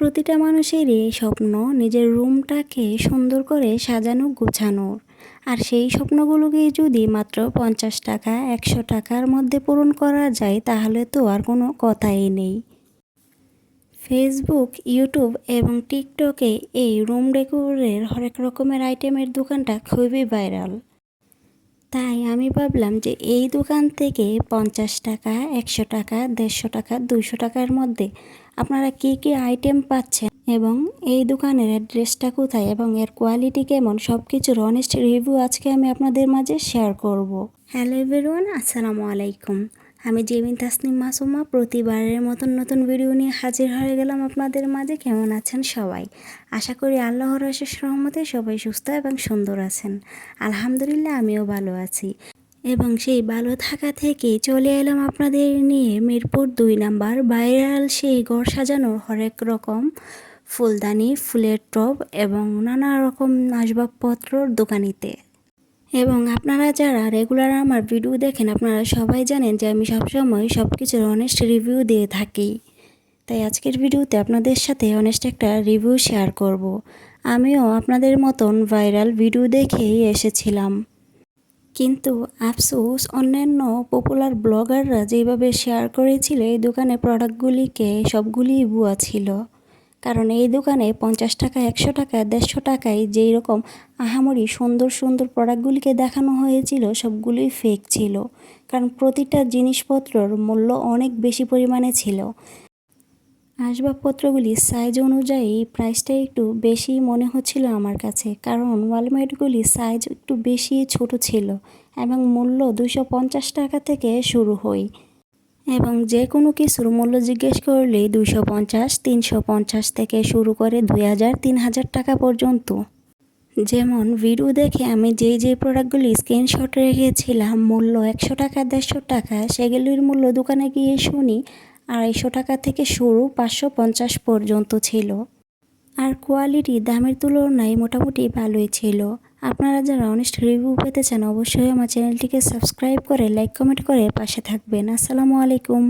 প্রতিটা মানুষেরই স্বপ্ন নিজের রুমটাকে সুন্দর করে সাজানো গোছানোর। আর সেই স্বপ্নগুলোকে যদি মাত্র পঞ্চাশ টাকা, একশো টাকার মধ্যে পূরণ করা যায়, তাহলে তো আর কোনো কথাই নেই। ফেসবুক, ইউটিউব এবং টিকটকে এই রুম ডেকোরের হরেক রকমের আইটেমের দোকানটা খুবই ভাইরাল। তাই আমি ভাবলাম যে এই দোকান থেকে পঞ্চাশ টাকা, একশো টাকা, দেড়শো টাকা দুশো টাকার মধ্যে আপনারা কি কি আইটেম পাচ্ছেন এবং এই দোকানের অ্যাড্রেসটা কোথায় এবং এর কোয়ালিটি কেমন? সব কিছুর অনেস্ট রিভিউ আজকে আমি আপনাদের মাঝে শেয়ার করব। হ্যালো এভরিওয়ান আসসালামু আলাইকুম। আমি জেমিন তাসনিম মাসুমা, প্রতিবারের মতন নতুন ভিডিও নিয়ে হাজির হয়ে গেলাম আপনাদের মাঝে। কেমন আছেন সবাই? আশা করি আল্লাহর আশেষ রহমতে সবাই সুস্থ এবং সুন্দর আছেন। আলহামদুলিল্লাহ, আমিও ভালো আছি। এবং সেই ভালো থাকা থেকে চলে এলাম আপনাদের নিয়ে মিরপুর দুই নাম্বার। ভাইরাল সেই ঘর সাজানোর হরেক রকম ফুলদানি, ফুলের টব এবং নানা রকম আসবাবপত্রর দোকানিতে। এবং আপনারা যারা রেগুলার আমার ভিডিও দেখেন, আপনারা সবাই জানেন যে আমি সবসময় সব কিছুর অনেস্ট রিভিউ দিয়ে থাকি। তাই আজকের ভিডিওতে আপনাদের সাথে অনেস্ট একটা রিভিউ শেয়ার করব। আমিও আপনাদের মতন ভাইরাল ভিডিও দেখেই এসেছিলাম। কিন্তু আফসোস, অন্যান্য পপুলার ব্লগাররা যেভাবে শেয়ার করেছিল, এই দোকানে প্রোডাক্টগুলিকে সবগুলিই ভুয়া ছিল। কারণ এই দোকানে পঞ্চাশ টাকা, একশো টাকা, দেড়শো টাকায় যেই রকম আহামরি সুন্দর সুন্দর প্রোডাক্টগুলিকে দেখানো হয়েছিল, সবগুলোই ফেক ছিল। কারণ প্রতিটা জিনিসপত্রর মূল্য অনেক বেশি পরিমাণে ছিল। আসবাবপত্রগুলি সাইজ অনুযায়ী প্রাইসটা একটু বেশি মনে হচ্ছিল আমার কাছে, কারণ ওয়ালমেটগুলি সাইজ একটু বেশি ছোট ছিল এবং মূল্য দুশো টাকা থেকে শুরু হয় এবং যে কোনো কিছুর মূল্য জিজ্ঞেস করলেই দুশো পঞ্চাশ, তিনশো পঞ্চাশ থেকে শুরু করে দুই হাজার, তিন হাজার টাকা পর্যন্ত। যেমন ভিডিও দেখে আমি যেই যেই প্রোডাক্টগুলি স্ক্রিনশট রেখেছিলাম, মূল্য একশো টাকা, দেড়শো টাকা, সেগুলির মূল্য দোকানে গিয়ে শুনি আড়াইশো টাকা থেকে শুরু পাঁচশো পঞ্চাশ পর্যন্ত ছিল। আর কোয়ালিটি দামের তুলনায় মোটামুটি ভালোই ছিল। আপনারা যারা অনেস্ট রিভিউ পেতে চান, অবশ্যই আমার চ্যানেলটিকে সাবস্ক্রাইব করে লাইক কমেন্ট করে পাশে থাকবেন। আসসালামু আলাইকুম।